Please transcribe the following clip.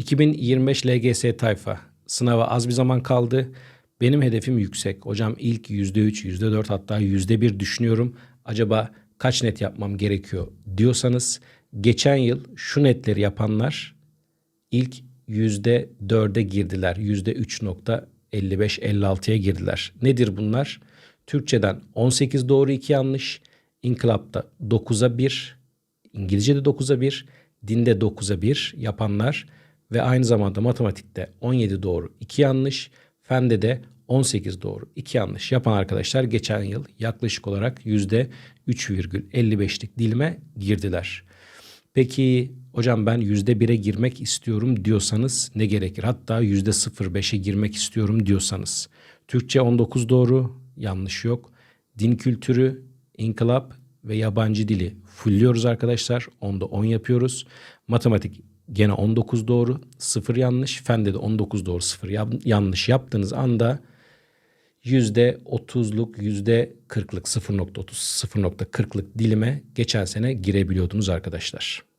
2025 LGS tayfa sınava az bir zaman kaldı. Benim hedefim yüksek. Hocam ilk %3, %4 hatta %1 düşünüyorum. Acaba kaç net yapmam gerekiyor diyorsanız geçen yıl şu netleri yapanlar ilk %4'e girdiler. %3.55-56'ya girdiler. Nedir bunlar? Türkçeden 18 doğru 2 yanlış. İnkılapta 9'a 1. İngilizce'de 9'a 1. Dinde 9'a 1 yapanlar ve aynı zamanda matematikte 17 doğru 2 yanlış. Fende de 18 doğru 2 yanlış yapan arkadaşlar geçen yıl yaklaşık olarak %3,55'lik dilime girdiler. Peki hocam ben %1'e girmek istiyorum diyorsanız ne gerekir? Hatta %05'e girmek istiyorum diyorsanız. Türkçe 19 doğru, yanlış yok. Din kültürü, inkılap ve yabancı dili fullliyoruz arkadaşlar. Onda 10 yapıyoruz. Matematik gene 19 doğru, 0 yanlış. Fende de 19 doğru, 0 yanlış yaptığınız anda %30'luk, %40'lık, 0.30, 0.40'lık dilime geçen sene girebiliyordunuz arkadaşlar.